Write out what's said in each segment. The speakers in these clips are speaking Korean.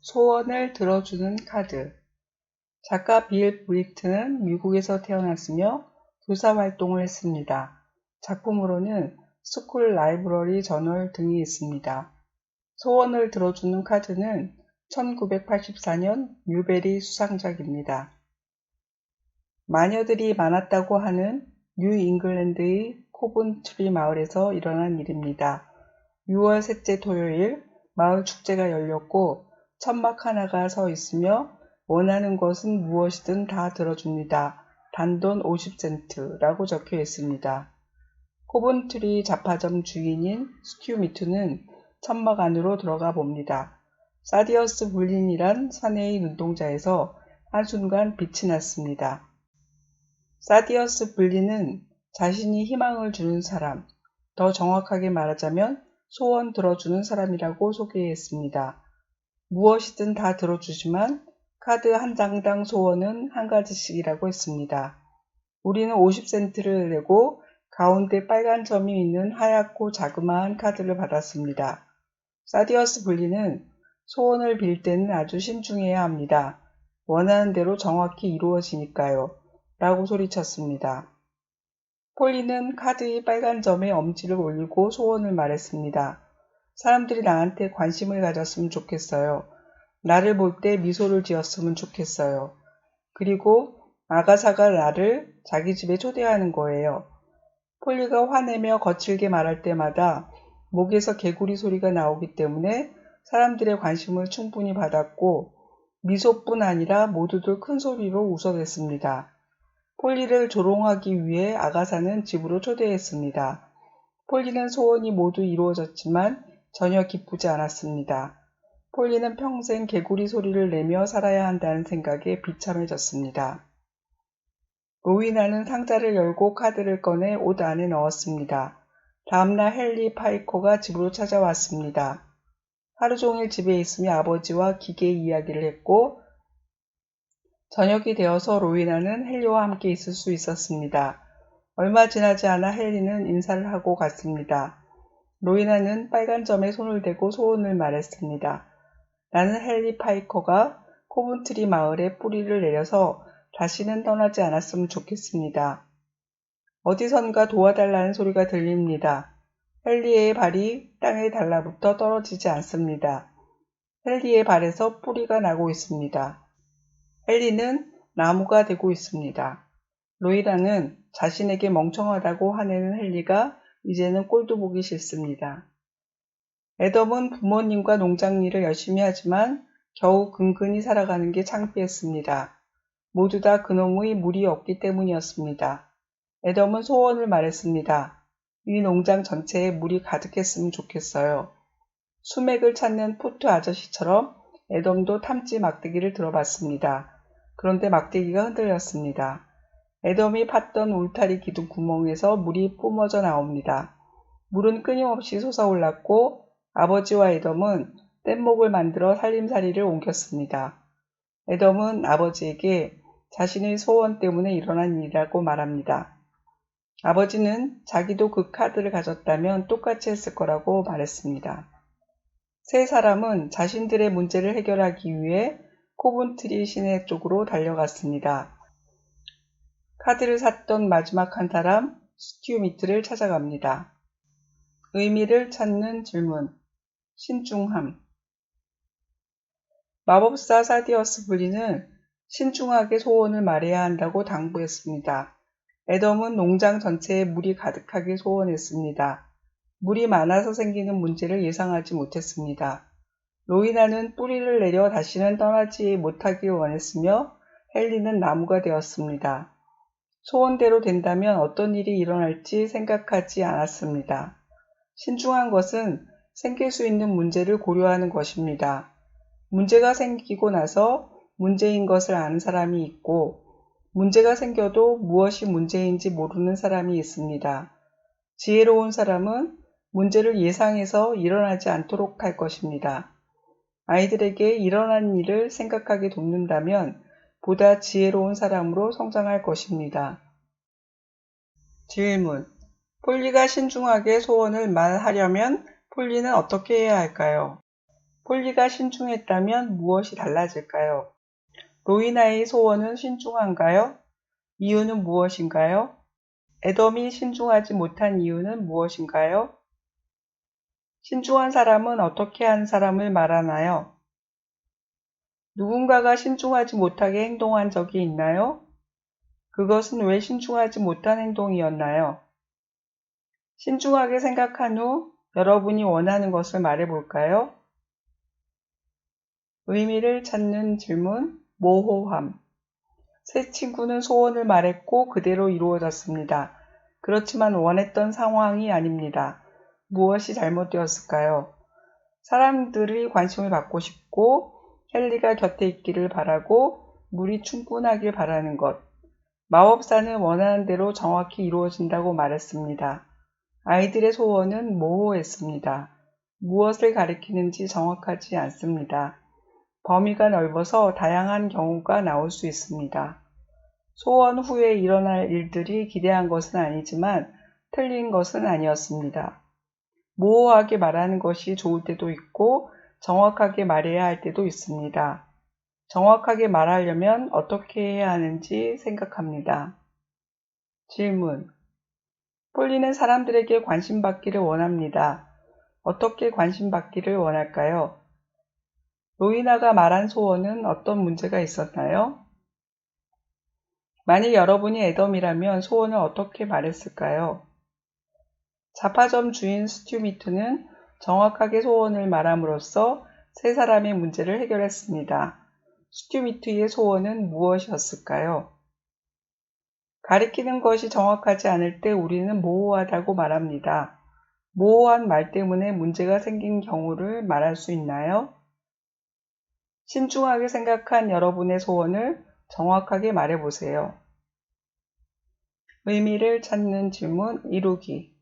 소원을 들어주는 카드 작가 빌 브리트는 미국에서 태어났으며 교사 활동을 했습니다. 작품으로는 스쿨 라이브러리 저널 등이 있습니다. 소원을 들어주는 카드는 1984년 뉴베리 수상작입니다. 마녀들이 많았다고 하는 뉴 잉글랜드의 코븐트리 마을에서 일어난 일입니다. 6월 셋째 토요일 마을 축제가 열렸고 천막 하나가 서 있으며 원하는 것은 무엇이든 다 들어줍니다. 단돈 50센트라고 적혀 있습니다. 코븐트리 잡화점 주인인 스큐미투는 천막 안으로 들어가 봅니다. 사디어스 불린이란 사내의 눈동자에서 한순간 빛이 났습니다. 사디어스 불린은 자신이 희망을 주는 사람, 더 정확하게 말하자면 소원 들어주는 사람이라고 소개했습니다. 무엇이든 다 들어주지만 카드 한 장당 소원은 한 가지씩이라고 했습니다. 우리는 50센트를 내고 가운데 빨간 점이 있는 하얗고 자그마한 카드를 받았습니다. 사디어스 분리는 소원을 빌 때는 아주 신중해야 합니다. 원하는 대로 정확히 이루어지니까요. 라고 소리쳤습니다. 폴리는 카드의 빨간 점에 엄지를 올리고 소원을 말했습니다. 사람들이 나한테 관심을 가졌으면 좋겠어요. 나를 볼 때 미소를 지었으면 좋겠어요. 그리고 아가사가 나를 자기 집에 초대하는 거예요. 폴리가 화내며 거칠게 말할 때마다 목에서 개구리 소리가 나오기 때문에 사람들의 관심을 충분히 받았고 미소뿐 아니라 모두들 큰 소리로 웃어댔습니다. 폴리를 조롱하기 위해 아가사는 집으로 초대했습니다. 폴리는 소원이 모두 이루어졌지만 전혀 기쁘지 않았습니다. 폴리는 평생 개구리 소리를 내며 살아야 한다는 생각에 비참해졌습니다. 로이나는 상자를 열고 카드를 꺼내 옷 안에 넣었습니다. 다음날 헨리 파이커가 집으로 찾아왔습니다. 하루 종일 집에 있으며 아버지와 기계 이야기를 했고 저녁이 되어서 로이나는 헨리와 함께 있을 수 있었습니다. 얼마 지나지 않아 헨리는 인사를 하고 갔습니다. 로이나는 빨간 점에 손을 대고 소원을 말했습니다. 나는 헨리 파이커가 코븐트리 마을에 뿌리를 내려서 다시는 떠나지 않았으면 좋겠습니다. 어디선가 도와달라는 소리가 들립니다. 헨리의 발이 땅에 달라붙어 떨어지지 않습니다. 헨리의 발에서 뿌리가 나고 있습니다. 헨리는 나무가 되고 있습니다. 로이라는 자신에게 멍청하다고 화내는 헨리가 이제는 꼴도 보기 싫습니다. 애덤은 부모님과 농장 일을 열심히 하지만 겨우 근근히 살아가는 게 창피했습니다. 모두 다 그놈의 물이 없기 때문이었습니다. 애덤은 소원을 말했습니다. 이 농장 전체에 물이 가득했으면 좋겠어요. 수맥을 찾는 푸트 아저씨처럼 애덤도 탐지 막대기를 들어봤습니다. 그런데 막대기가 흔들렸습니다. 애덤이 팠던 울타리 기둥 구멍에서 물이 뿜어져 나옵니다. 물은 끊임없이 솟아올랐고 아버지와 애덤은 뗏목을 만들어 살림살이를 옮겼습니다. 애덤은 아버지에게 자신의 소원 때문에 일어난 일이라고 말합니다. 아버지는 자기도 그 카드를 가졌다면 똑같이 했을 거라고 말했습니다. 세 사람은 자신들의 문제를 해결하기 위해 코븐트리 시내 쪽으로 달려갔습니다. 카드를 샀던 마지막 한 사람 스튜미트를 찾아갑니다. 의미를 찾는 질문 신중함 마법사 사디어스 블리는 신중하게 소원을 말해야 한다고 당부했습니다. 애덤은 농장 전체에 물이 가득하게 소원했습니다. 물이 많아서 생기는 문제를 예상하지 못했습니다. 로이나는 뿌리를 내려 다시는 떠나지 못하길 원했으며 헨리는 나무가 되었습니다. 소원대로 된다면 어떤 일이 일어날지 생각하지 않았습니다. 신중한 것은 생길 수 있는 문제를 고려하는 것입니다. 문제가 생기고 나서 문제인 것을 아는 사람이 있고 문제가 생겨도 무엇이 문제인지 모르는 사람이 있습니다. 지혜로운 사람은 문제를 예상해서 일어나지 않도록 할 것입니다. 아이들에게 일어난 일을 생각하게 돕는다면 보다 지혜로운 사람으로 성장할 것입니다. 질문. 폴리가 신중하게 소원을 말하려면 폴리는 어떻게 해야 할까요? 폴리가 신중했다면 무엇이 달라질까요? 로이나의 소원은 신중한가요? 이유는 무엇인가요? 애덤이 신중하지 못한 이유는 무엇인가요? 신중한 사람은 어떻게 하는 사람을 말하나요? 누군가가 신중하지 못하게 행동한 적이 있나요? 그것은 왜 신중하지 못한 행동이었나요? 신중하게 생각한 후 여러분이 원하는 것을 말해 볼까요? 의미를 찾는 질문, 모호함. 새 친구는 소원을 말했고 그대로 이루어졌습니다. 그렇지만 원했던 상황이 아닙니다. 무엇이 잘못되었을까요? 사람들이 관심을 받고 싶고 헨리가 곁에 있기를 바라고 물이 충분하길 바라는 것. 마법사는 원하는 대로 정확히 이루어진다고 말했습니다. 아이들의 소원은 모호했습니다. 무엇을 가리키는지 정확하지 않습니다. 범위가 넓어서 다양한 경우가 나올 수 있습니다. 소원 후에 일어날 일들이 기대한 것은 아니지만 틀린 것은 아니었습니다. 모호하게 말하는 것이 좋을 때도 있고 정확하게 말해야 할 때도 있습니다. 정확하게 말하려면 어떻게 해야 하는지 생각합니다. 질문. 폴리는 사람들에게 관심받기를 원합니다. 어떻게 관심받기를 원할까요? 로이나가 말한 소원은 어떤 문제가 있었나요? 만일 여러분이 애덤이라면 소원을 어떻게 말했을까요? 자파점 주인 스튜미트는 정확하게 소원을 말함으로써 세 사람의 문제를 해결했습니다. 스튜미트의 소원은 무엇이었을까요? 가리키는 것이 정확하지 않을 때 우리는 모호하다고 말합니다. 모호한 말 때문에 문제가 생긴 경우를 말할 수 있나요? 신중하게 생각한 여러분의 소원을 정확하게 말해보세요. 의미를 찾는 질문 이루기.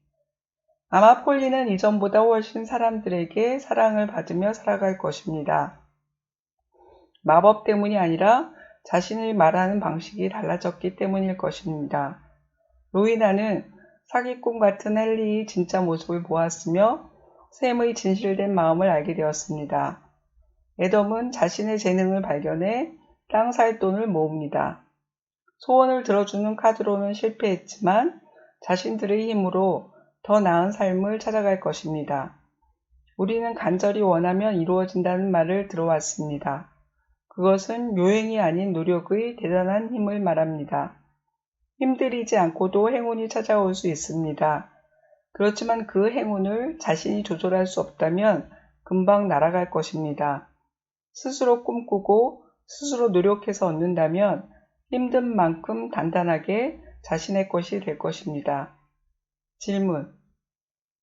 아마 폴리는 이전보다 훨씬 사람들에게 사랑을 받으며 살아갈 것입니다. 마법 때문이 아니라 자신을 말하는 방식이 달라졌기 때문일 것입니다. 로이나는 사기꾼 같은 헨리의 진짜 모습을 보았으며 샘의 진실된 마음을 알게 되었습니다. 애덤은 자신의 재능을 발견해 땅 살 돈을 모읍니다. 소원을 들어주는 카드로는 실패했지만 자신들의 힘으로 더 나은 삶을 찾아갈 것입니다. 우리는 간절히 원하면 이루어진다는 말을 들어왔습니다. 그것은 요행이 아닌 노력의 대단한 힘을 말합니다. 힘들이지 않고도 행운이 찾아올 수 있습니다. 그렇지만 그 행운을 자신이 조절할 수 없다면 금방 날아갈 것입니다. 스스로 꿈꾸고 스스로 노력해서 얻는다면 힘든 만큼 단단하게 자신의 것이 될 것입니다. 질문.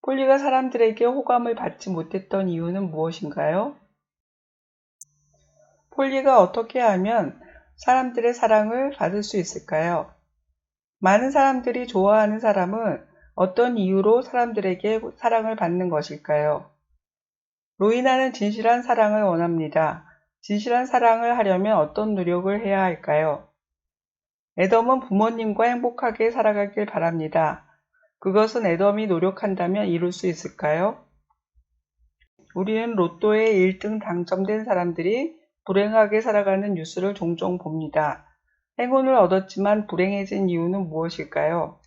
폴리가 사람들에게 호감을 받지 못했던 이유는 무엇인가요? 폴리가 어떻게 하면 사람들의 사랑을 받을 수 있을까요? 많은 사람들이 좋아하는 사람은 어떤 이유로 사람들에게 사랑을 받는 것일까요? 로이나는 진실한 사랑을 원합니다. 진실한 사랑을 하려면 어떤 노력을 해야 할까요? 애덤은 부모님과 행복하게 살아가길 바랍니다. 그것은 애덤이 노력한다면 이룰 수 있을까요? 우리는 로또에 1등 당첨된 사람들이 불행하게 살아가는 뉴스를 종종 봅니다. 행운을 얻었지만 불행해진 이유는 무엇일까요?